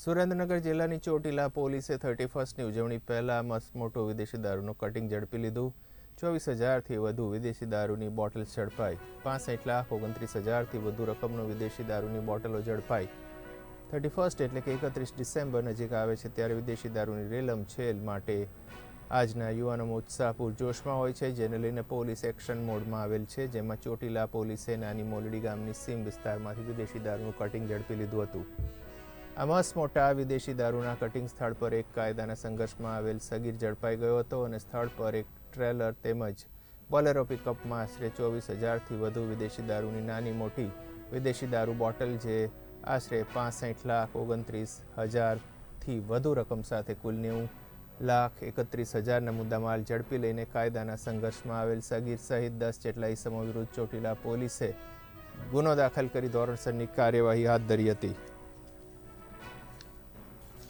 સુરેન્દ્રનગર જિલ્લાની ચોટીલા પોલીસે થર્ટી ફર્સ્ટની ઉજવણી પહેલા મસમોટો મોટું વિદેશી દારૂનું કટિંગ ઝડપી લીધું. ચોવીસ હજારથી વધુ વિદેશી દારૂની બોટલ ઝડપાઈ. પાસઠ લાખ ઓગણત્રીસ હજારથી વધુ રકમનો વિદેશી દારૂની બોટલો ઝડપાઈ. થર્ટી ફર્સ્ટ એટલે કે એકત્રીસ ડિસેમ્બર નજીક આવે છે ત્યારે વિદેશી દારૂની રેલમ છેલ માટે આજના યુવાનોમાં ઉત્સાહ પૂરજોશમાં હોય છે, જેને લઈને પોલીસ એક્શન મોડમાં આવેલ છે, જેમાં ચોટીલા પોલીસે નાની મોલડી ગામની સીમ વિસ્તારમાંથી વિદેશી દારૂનું કટિંગ ઝડપી લીધું હતું. આ મસ્ત મોટા વિદેશી દારૂના કટિંગ સ્થળ પર એક કાયદાના સંઘર્ષમાં આવેલ સગીર ઝડપાઈ ગયો હતો અને સ્થળ પર એક ટ્રેલર તેમજ બોલેરો પિકઅપમાં આશરે ચોવીસ હજારથી વધુ વિદેશી દારૂની નાની મોટી વિદેશી દારૂ બોટલ જે આશરે પાસઠ લાખ ઓગણત્રીસ હજારથી વધુ રકમ સાથે કુલ નેવું લાખ એકત્રીસ હજારના મુદ્દામાલ ઝડપી લઈને કાયદાના સંઘર્ષમાં આવેલ સગીર સહિત દસ જેટલા ઇસમો વિરુદ્ધ ચોટીલા પોલીસે ગુનો દાખલ કરી ધોરણસરની કાર્યવાહી હાથ ધરી હતી.